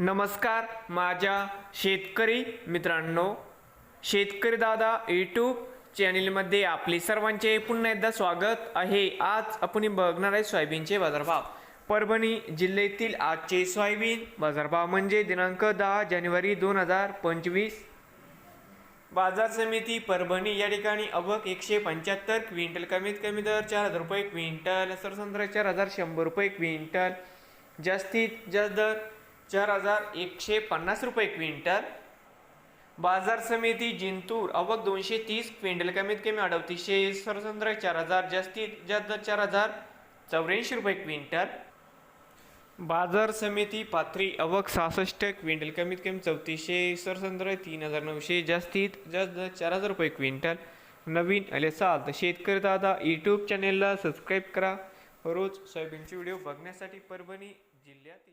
नमस्कार माझ्या शेतकरी मित्रांनो. शेतकरी दादा यूट्यूब चॅनेलमध्ये आपले सर्वांचे पुन्हा एकदा स्वागत आहे. आज आपण बघणार आहे सोयाबीनचे बाजारभाव. परभणी जिल्ह्यातील आजचे सोयाबीन बाजारभाव म्हणजे दिनांक दहा जानेवारी दोन हजार पंचवीस. बाजार समिती परभणी या ठिकाणी अवक एकशे पंच्याहत्तर क्विंटल कमीत कमी दर चार हजार रुपये क्विंटल सरसंत्रा चार हजार शंभर रुपये क्विंटल. जास्तीत जास्त दर चार हजार एकशे पन्नास रुपये क्विंटल. बाजार समिती जिंतूर अवघ दोनशे तीस क्विंटल. कमीत कमी अडतीसशे सरसंत्र चार हजार जास्तीत जास्त चार हजार चौऱ्याऐंशी रुपये क्विंटल. बाजार समिती पाथरी अवघ सहासष्ट क्विंटल. कमीत कमी चौतीसशे सरसंत्र तीन हजार नऊशे जास्तीत जास्त चार हजार रुपये क्विंटल. नवीन आले असाल तर शेतकरी दादा यूट्यूब चॅनेलला सबस्क्राईब करा. रोज सोयाबीनचे व्हिडिओ बघण्यासाठी परभणी जिल्ह्यातील